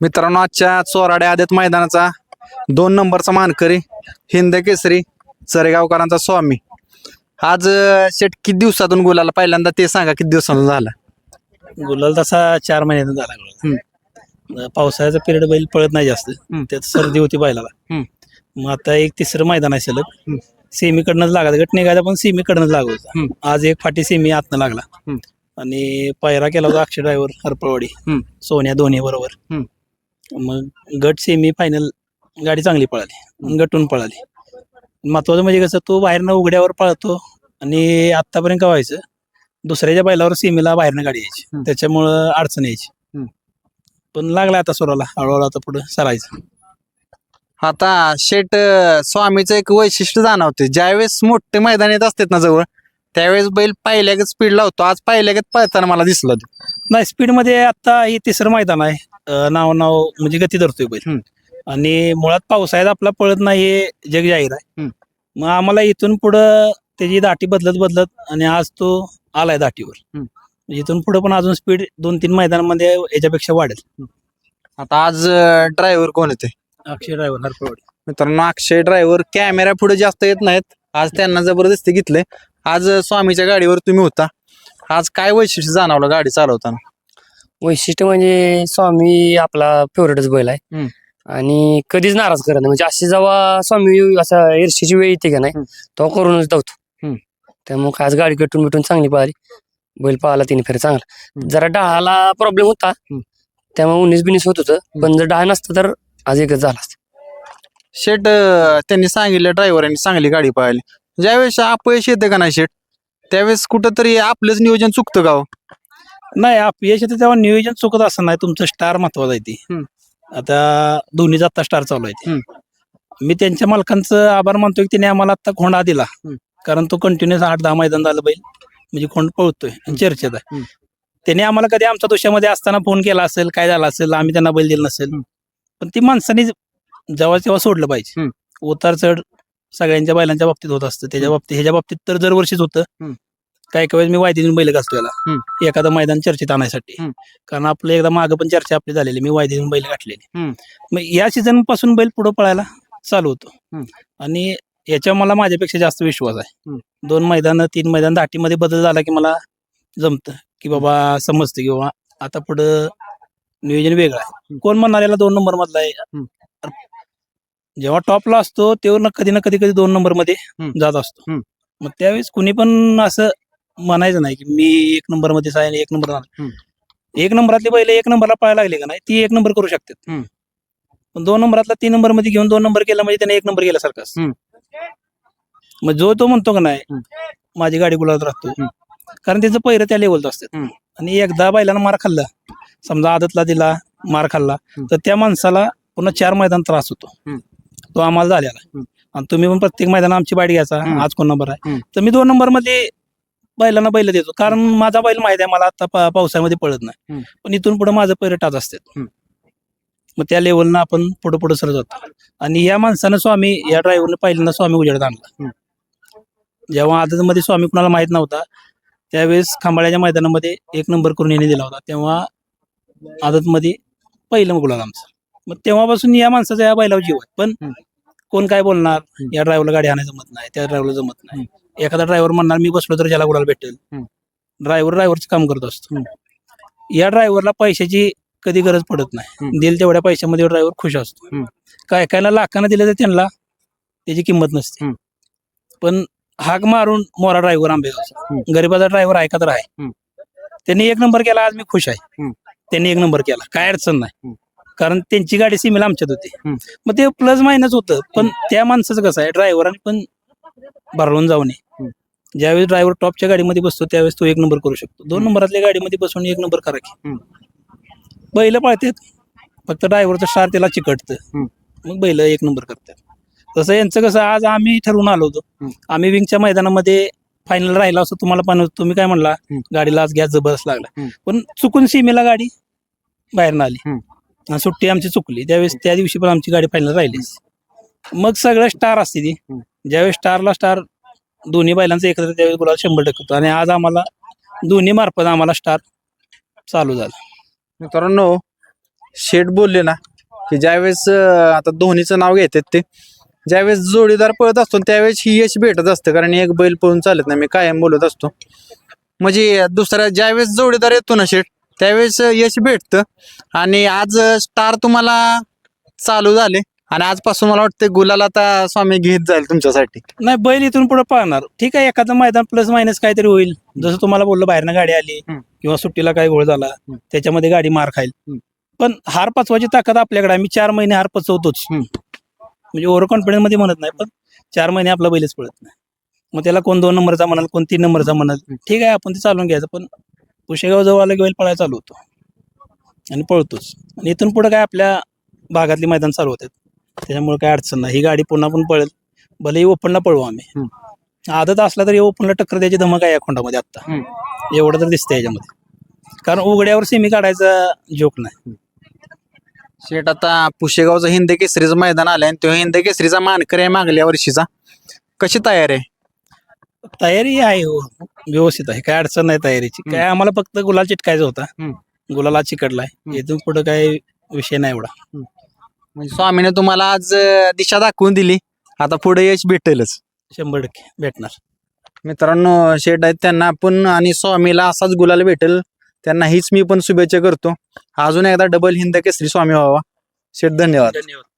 मित्रांनो आजच्या चोराडे आदत मैदानाचा दोन नंबरचा मानकरी हिंद केसरी चरेगावकरांचा स्वामी आज शेट किती दिवसातून गुलाला पहिल्यांदा ते सांगा किती दिवसातून झाला गुलाल तसा चार महिन्यातून झाला गुलाल. पावसाळ्याचा पिरियड बैल पळत नाही जास्त हम्म. त्यात सर्दी होती बैलाला हम्म. मग आता एक तिसरं मैदान आहे सलग हम्म. सेमीकडनंच लागला गट निघायचा पण सेमीकडनंच हम्म. होता आज एक फाटी सेमी आतनं लागला हम्म. आणि पायरा केला होता अक्षय ड्रायव्हर हरपळवाडी हम्म. सोन्या दोन्ही बरोबर हम्म. मग गट सेमी फायनल गाडी चांगली पळाली. गटून पळाली. महत्वाचं म्हणजे कसं तो बाहेरनं उघड्यावर पळतो आणि आतापर्यंत काय व्हायचं दुसऱ्याच्या बैलावर सीमेला बाहेरनं गाडी यायची. त्याच्यामुळं अडचण यायची. पण लागला आता सोराला हळूहळू आता पुढे सरायचं आता शेट स्वामीचं एक वैशिष्ट्य जाणवते. ज्यावेळेस मोठे मैदान येत असतात ना जवळ त्यावेळेस बैल पहिल्यागत स्पीड लावतो आज पहिल्यागत पळताना मला दिसलं ते. नाही स्पीडमध्ये आता हे तिसरं मैदान आहे. अं, नाव नाव म्हणजे गती धरतोय बैल. हम्म. आणि मुळात पावसाळ्यात आपला पळत नाही हे जग जाहीर आहे. हम्म. मग आम्हाला इथून पुढं त्याची दाटी बदलत बदलत आणि आज तो आलाय दाटीवर. हम्म. इथून पुढे पण अजून स्पीड दोन तीन मैदानामध्ये याच्यापेक्षा वाढेल. आता आज ड्रायव्हर कोण येते अक्षय ड्रायव्हर हरपळवाडी मित्रांनो अक्षय ड्रायव्हर कॅमेरा पुढे जास्त येत नाहीत. आज त्यांना जबरदस्ती घेतले आज स्वामीच्या गाडीवर तुम्ही होता. आज काय वैशिष्ट्य जाणवलं गाडी चालवताना? वैशिष्ट्य म्हणजे स्वामी आपला फेवरेटच बैल आहे हम्म. आणि कधीच नाराज करत नाही म्हणजे अशी जेव्हा स्वामी असा ईर्षेची वेळ येते का नाही. तेव्हा करूनच धावतो हम्म. त्यामुळे आज गाडी कटून बिटून चांगली पाहिली बैल पाहायला तिने फेर चांगला हम्म. जरा डहाला प्रॉब्लेम होता हम्म. त्यामुळे उन्नीस बिनीस होत होतं पण जर डहा नसतं तर आज एकच झाला असतं शेट अं, त्यांनी सांगितलं ड्रायव्हरांनी चांगली गाडी पाहिली ज्यावेळेस अपयश येते का नाही शेट त्यावेळेस कुठंतरी आपलंच नियोजन चुकतं का हो? नाही अपयश येतं तेव्हा नियोजन चुकत असं नाही तुमचं स्टार महत्वाचं आहे ती. आता दोन्हीचा आता स्टार चालू आहे ते. मी त्यांच्या मालकांचं आभार मानतोय की त्यांनी आम्हाला आता खोंडा दिला. कारण तो कंटिन्युअस आठ दहा मैदान झालं बैल म्हणजे खोंड पळतोय चर्चेत आहे. त्यांनी आम्हाला कधी आमच्या दोषामध्ये असताना फोन केला असेल काय झालं असेल आम्ही त्यांना बैल दिला नसेल. पण ती माणसाने जेव्हा तेव्हा सोडलं पाहिजे. उतार चढ सगळ्यांच्या बैलांच्या बाबतीत होत असतं त्याच्या बाबतीत ह्याच्या बाबतीत तर दरवर्षीच होतं. काही काही वेळेस मी वायदीतून बैल घालतो याला एखादं मैदान चर्चेत आणण्यासाठी हम्म. कारण आपलं एकदा मागं पण चर्चा आपली झालेली मी वायदीतून बैल हम्म. मग या सीझनपासून बैल पुढे पळायला चालू होतो हम्म. आणि याच्यावर मला माझ्यापेक्षा जास्त विश्वास आहे हम्म. दोन मैदान तीन मैदान दाटीमध्ये बदल झाला की मला जमतं की बाबा समजतं की बाबा आता पुढं नियोजन वेगळं आहे कोण म्हणणार याला दोन नंबर मधला आहे जेव्हा टॉपला असतो तेव्हा ना कधी ना कधी कधी दोन नंबरमध्ये हम्म. जात असतो हम्म. मग त्यावेळेस कुणी पण असं म्हणायचं नाही की मी एक नंबरमध्ये आहे एक नंबर हम्म. एक नंबरातली बैल एक नंबरला पळायला लागली का नाही ती एक नंबर करू शकतात हम्म. पण दोन नंबरातला तीन नंबरमध्ये घेऊन दोन नंबर केला म्हणजे त्याने एक नंबर असतं. हम्म. मग जो तो म्हणतो का नाही. माझी गाडी गुलाबात राहतो. कारण त्याचं पहिरं त्या लेवलचं असतं हम्म. आणि एकदा बैलानं मार खाल्ला समजा आदतला दिला मार खाल्ला हम्म. तर त्या माणसाला पुन्हा चार मैदान त्रास होतो हम्म. तो आम्हाला झालेला. हम्म. आणि तुम्ही पण प्रत्येक मैदान आमची बाईट घ्यायचा हम्म. आज कोण नंबर आहे हम्म. तर मी दोन नंबरमध्ये बैलांना बैल देतो. कारण माझा बैल माहिती आहे मला आता पा- पावसाळ्यामध्ये पळत नाही. पण इथून पुढे माझं पैर टाच हम्म. मग त्या लेवलनं आपण पुढे पुढे सरत जातो आणि या माणसानं स्वामी या ड्रायव्हरनं पहिल्यांदा स्वामी उजेडात आणला. जेव्हा आदतमध्ये स्वामी कुणाला माहीत नव्हता त्यावेळेस खांबाळ्याच्या मैदानामध्ये एक नंबर करून याने दिला होता. तेव्हा आदतमध्ये पहिलं गुलाल आमचं. मग तेव्हापासून या माणसाचा या बैलावर जीव आहे. पण हम्म. कोण काय बोलणार. या ड्रायव्हरला गाडी आणायला जमत नाही त्या ड्रायव्हरला जमत नाही. एखादा ड्रायव्हर म्हणणार मी बसलो तर ज्याला गुलाल भेटेल हम्म. ड्रायव्हर ड्रायव्हरचं काम करत असतो. या ड्रायव्हरला पैशाची कधी गरज पडत नाही हम्म. दिल तेवढ्या पैशामध्ये ड्रायव्हर खुश असतो हम्म. काय कायला लाखानं दिलं तर त्यांना त्याची किंमत नसते हम्म. पण हाक मारून मोरा ड्रायव्हर आंबेगावचा गरीबाचा ड्रायव्हर ऐकत राहाय हम्म. त्यांनी एक नंबर केला आज मी खुश आहे हम्म. त्यांनी एक नंबर केला काय अडचण नाही हम्म. कारण त्यांची गाडी सीमेला आमच्यात होती हम्म. मग ते प्लस मायनस होतं पण त्या माणसाचं कसं आहे ड्रायव्हरांनी पण भरवून जाऊ नये. ज्यावेळेस ड्रायव्हर टॉपच्या गाडीमध्ये बसतो त्यावेळेस तो एक नंबर करू शकतो दोन. नंबरातल्या गाडीमध्ये बसून एक नंबर करा की. बैल पाळतात फक्त ड्रायव्हरचं स्टार त्याला चिकटतं. मग बैल एक नंबर करतात तसं यांचं कसं आज आम्ही ठरवून आलो होतो. आम्ही विंगच्या मैदानामध्ये फायनल राहिला असं तुम्हाला पण तुम्ही काय म्हणला. गाडीला आज गॅस जबरदस्त लागला. पण चुकून सीमेला गाडी बाहेर आली सुट्टी आमची चुकली त्यावेळेस त्या दिवशी पण आमची गाडी फायनल राहिलीच मग सगळं स्टार असते ती. ज्यावेळेस स्टारला स्टार दोन्ही बैलांचं एकत्र त्यावेळेस गुलाल शंभर टक्के होतो. आणि आज आम्हाला दोन्ही मार्फत आम्हाला स्टार चालू झाला. मित्रांनो शेठ बोलले ना की ज्यावेळेस अं, आता धोनीचं नाव घेतात ते ज्यावेळेस जोडीदार पळत असतो त्यावेळेस ही यश भेटत असतं कारण एक बैल पळून चालत नाही मी कायम बोलत असतो. म्हणजे दुसऱ्या ज्यावेळेस जोडीदार येतो ना शेठ त्यावेळेस यश भेटतं. आणि आज स्टार तुम्हाला चालू झाले. आणि आजपासून मला वाटतं गुलाल आता स्वामी घेत जाईल तुमच्यासाठी. नाही बैल इथून पुढे पाहणार. ठीक आहे एखादं मैदान प्लस मायनस काहीतरी होईल. जसं तुम्हाला बोललो बाहेरनं गाडी आली हम्म. किंवा सुट्टीला काही घोळ झाला हम्म. त्याच्यामध्ये गाडी मार खाईल. हम्म. पण हार पचवायची ताकद आपल्याकडे आहे. आम्ही चार महिने हार पचवतोच. हम्म. म्हणजे ओव्हर कॉन्फिडन्समध्ये म्हणत नाही पण चार महिने आपला बैलच पळत नाही. मग त्याला कोण दोन नंबरचा म्हणाल कोण तीन नंबरचा म्हणाल ठीक आहे आपण ते चालून घ्यायचं पण पुशेगाव जवळ आलं की बैल पळायला चालू होतो. आणि पळतोच. आणि इथून पुढे काय आपल्या भागातली मैदान चालू होतात. त्याच्यामुळे काय अडचण नाही. ही गाडी पुन्हा पण पळेल. भले ओपनला पळवू आम्ही. आदत असला तरी ओपनला टक्कर द्यायची धमक आहे या खोंडामध्ये आता एवढं तर दिसतंय याच्यामध्ये. कारण उघड्यावर सेमी काढायचा जोक नाही. शेठ आता पुशेगावचं हिंद केसरीचं मैदान आलंय आणि तो हिंद केसरीचा मानकरी आहे मागल्या वर्षीचा. कशी तयार आहे? तयारी आहे हो. व्यवस्थित आहे. काय अडचण नाही तयारीची. काय आम्हाला फक्त गुलाल चिटकायचा होता. गुलाला चिकटलाय. हम्म. इथून पुढे काय विषय नाही एवढा. म्हणजे स्वामीने तुम्हाला आज अं, दिशा दाखवून दिली. आता पुढे यश भेटेलच. शंभर टक्के भेटणार. मित्रांनो शेठ आहेत त्यांना आपण आणि स्वामीला असाच गुलाल भेटेल. त्यांना हीच मी पण शुभेच्छा करतो. अजून एकदा डबल हिंद केसरी स्वामी व्हावा. शेठ धन्यवाद. धन्यवाद.